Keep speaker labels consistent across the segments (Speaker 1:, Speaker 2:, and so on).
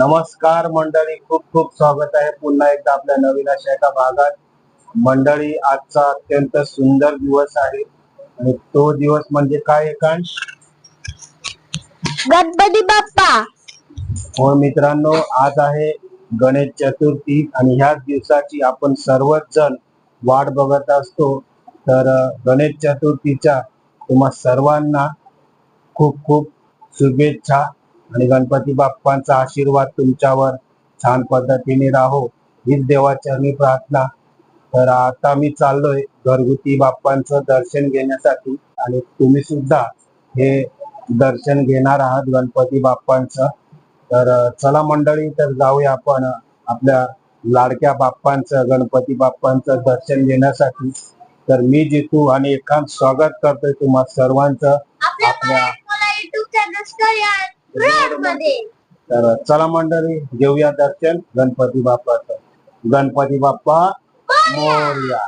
Speaker 1: नमस्कार मंडळी खूप खूप स्वागत आहे. पुन्हा एकदा आपल्या नवीन अशा एका भागात. मंडळी आजचा अत्यंत सुंदर दिवस आहे. आणि तो दिवस म्हणजे काय एकांश?
Speaker 2: गणपती बाप्पा.
Speaker 1: हो मित्रांनो आज आहे गणेश चतुर्थी आणि ह्याच दिवसाची आपण सर्वच जण वाट बघत असतो. तर गणेश चतुर्थीच्या तुम्हा सर्वांना खूप खूप शुभेच्छा. आणि गणपती बाप्पांचा आशीर्वाद तुमच्यावर छान पद्धतीने राहो. हीच देवाचरणी प्रार्थना. तर आता मी चाललोय घरगुती बाप्पांचं दर्शन घेण्यासाठी आणि तुम्ही सुद्धा हे दर्शन घेणार आहात गणपती बाप्पांचं. तर चला मंडळी तर जाऊया आपण आपल्या लाडक्या बाप्पांचं गणपती बाप्पांचं दर्शन घेण्यासाठी. तर मी जितू आणि एकांत स्वागत करतोय तुम्हा सर्वांचं.
Speaker 2: आपल्या
Speaker 1: तर चला मंडळी घेऊया दर्शन. गणपती बाप्पाचं. गणपती बाप्पा मोरया.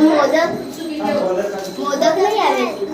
Speaker 2: मोदक.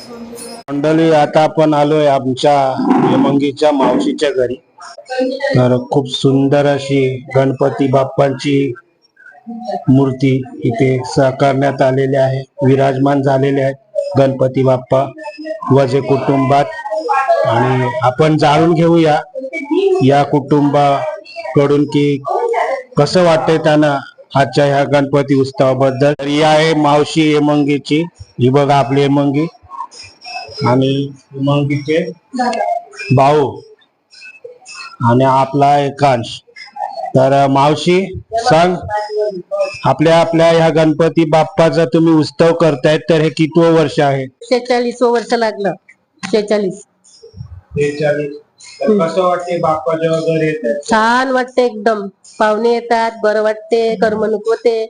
Speaker 1: मंडळी आता आपण आलोय आमच्या यमंगीच्या मावशीच्या घरी. तर खूप सुंदर अशी गणपती बाप्पांची मूर्ती इथे साकारण्यात आलेली आहे. विराजमान झालेले आहेत गणपती बाप्पा वजे कुटुंबात. आणि आपण जाणून घेऊया या कुटुंबाकडून की कसं वाटतंय त्यांना आजच्या ह्या गणपती उत्सवाबद्दल. ही आहे मावशी येमंगीची. ही बघा आपली येमंगी. आणि येमंगीचे भाऊ. आणि आपला एकांश. तर मावशी सांग. आपल्या आपल्या ह्या गणपती बाप्पाचा तुम्ही उत्सव करतायत तर हे कितवं वर्ष आहे?
Speaker 3: शेचाळीस वर्ष लागलं. शेचाळीस
Speaker 1: कसं वाटते
Speaker 3: छान वाटते एकदम. पाहुणे येतात बरं वाटते करमणूक होते.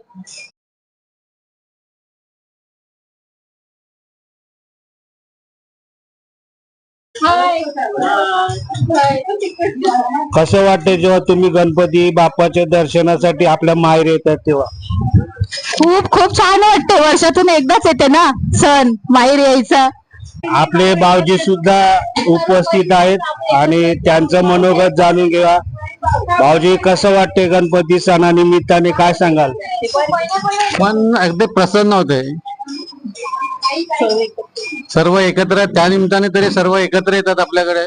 Speaker 1: कसं वाटते जेव्हा तुम्ही गणपती बाप्पाच्या दर्शनासाठी आपल्या माहेर येतात तेव्हा?
Speaker 3: खूप खूप छान वाटते. वर्षातून एकदाच येते ना सण माहेर यायचा.
Speaker 1: आपले भाऊजी सुद्धा उपस्थित आहेत आणि त्यांचं मनोगत जाणून घ्या. भाऊजी कसं वाटते गणपती सणानिमित्ताने? काय सांगाल?
Speaker 4: पण अगदी प्रसन्न होते. सर्व एकत्र त्या निमित्ताने तरी सर्व एकत्र येतात आपल्याकडे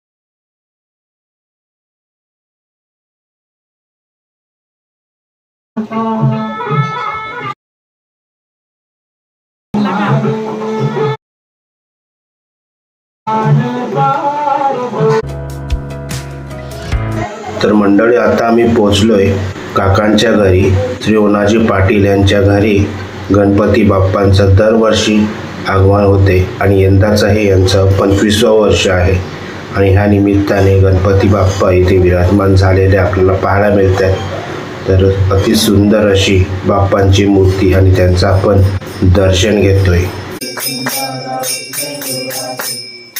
Speaker 5: तर मंडळी आता आम्ही पोचलोय काकांच्या घरी श्री ओनाजी पाटील यांच्या घरी. गणपती बाप्पांचं दरवर्षी आगमन होते आणि यंदाचं हे यांचं पंचवीसवं वर्ष आहे. आणि ह्या निमित्ताने गणपती बाप्पा इथे विराजमान झालेले आपल्याला पाहायला मिळतात. तर अति सुंदर अशी बाप्पांची मूर्ती आणि त्यांचं आपण दर्शन घेतोय.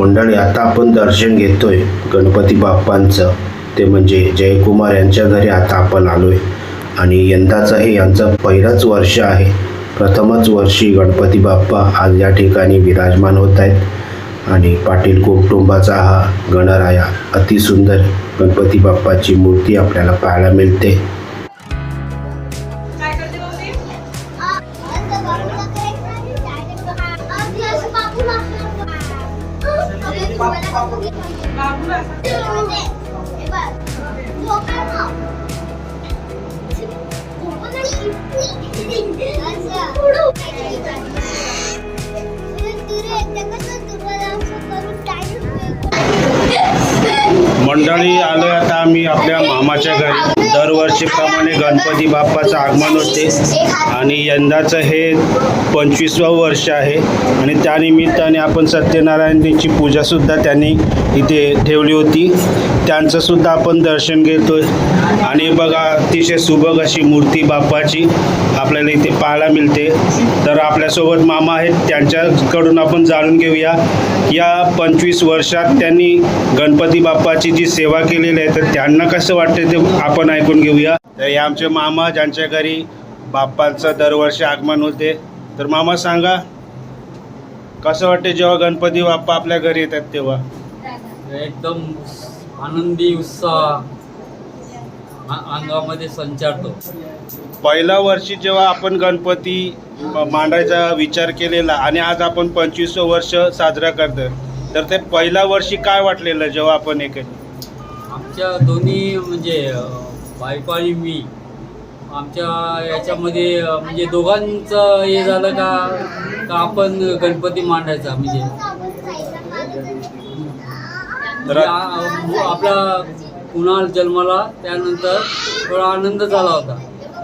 Speaker 5: मंडळी आता आपण दर्शन घेतोय गणपती बाप्पांचं. ते म्हणजे जयकुमार यांच्या घरी आता आपण आलोय. आणि यंदाचं हे यांचं पहिलंच वर्ष आहे. प्रथमच वर्षी गणपती बाप्पा आज या ठिकाणी विराजमान होत आहेत. आणि पाटील कुटुंबाचा हा गणराया अतिसुंदर गणपती बाप्पाची मूर्ती आपल्याला पाहायला मिळते. आम्ही आपल्या मामाच्या घरी दरवर्षीप्रमाणे गणपती बाप्पाचं आगमन होते. आणि यंदाचं हे पंचवीसवं वर्ष आहे. आणि त्यानिमित्ताने आपण सत्यनारायणची पूजासुद्धा त्यांनी इथे ठेवली होती. त्यांचंसुद्धा आपण दर्शन घेतोय. आणि बघा अतिशय सुबक अशी मूर्ती बाप्पाची आपल्याला इथे पाहायला मिळते. तर आपल्यासोबत मामा आहेत. त्यांच्याकडून आपण जाणून घेऊया. या पंचवीस वर्षात त्यांनी गणपती बाप्पाची जी सेवा केलेली आहे तर त्यांना कसं वाटते ते आपण ऐकून घेऊया. तर हे आमचे मामा ज्यांच्या घरी बाप्पांचं दरवर्षी आगमन होते. तर मामा सांगा कसं वाटते जेव्हा गणपती बाप्पा आपल्या घरी येतात तेव्हा?
Speaker 6: एकदम आनंदी उत्साह अंगामध्ये संचारतो.
Speaker 1: पहिल्या वर्षी जेव्हा आपण गणपती मांडायचा विचार केलेला आणि आज आपण पंचवीसवं वर्ष साजरा करतोय तर ते पहिल्या वर्षी काय वाटलेलं जेव्हा आपण हे केलं?
Speaker 6: आमच्या दोन्ही म्हणजे बायको आणि मी. आमच्या याच्यामध्ये म्हणजे दोघांचं हे झालं का का आपण गणपती मांडायचा म्हणजे. आपला कुणाल जन्माला त्यानंतर थोडा आनंद झाला होता.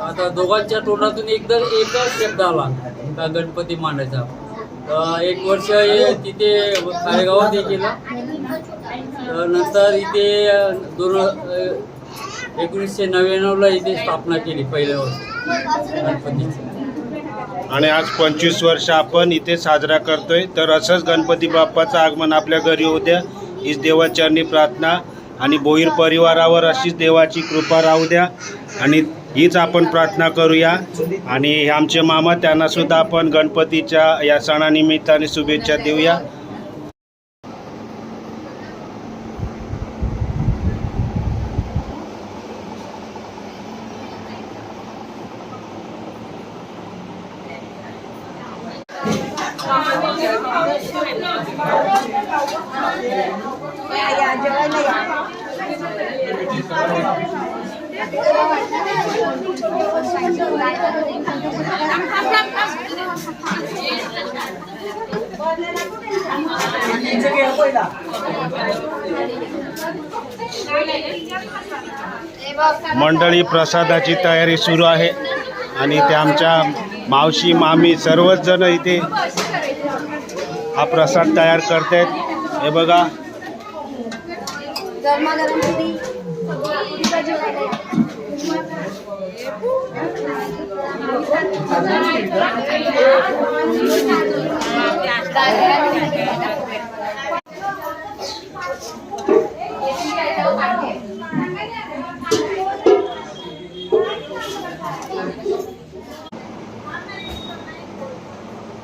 Speaker 6: आता दोघांच्या तोंडातून एकदम एकच शब्द आला का गणपती मांडायचा. एक वर्ष हे तिथे खारेगावात हे केलं. नंतर इथे दोन एकोणीसशे नव्याण्णवला इथे स्थापना केली पहिल्या वर्षी. गणपतीची.
Speaker 1: आणि आज पंचवीस वर्ष आपण इथे साजरा करतोय. तर असंच गणपती बाप्पाचं आगमन आपल्या घरी होत्या हीच देवाचरणी प्रार्थना. आणि बोईर परिवारावर अशीच देवाची कृपा राहू द्या. आणि हीच आपण प्रार्थना करूया. आणि आमचे मामा त्यांनासुद्धा आपण गणपतीच्या या सणानिमित्ताने शुभेच्छा देऊया. मंडळी प्रसादाची तयारी सुरू आहे आणि ते आमच्या मावशी मामी सर्वच जण इथे हा प्रसाद तयार करतायत. हे बघा. 우리가 지금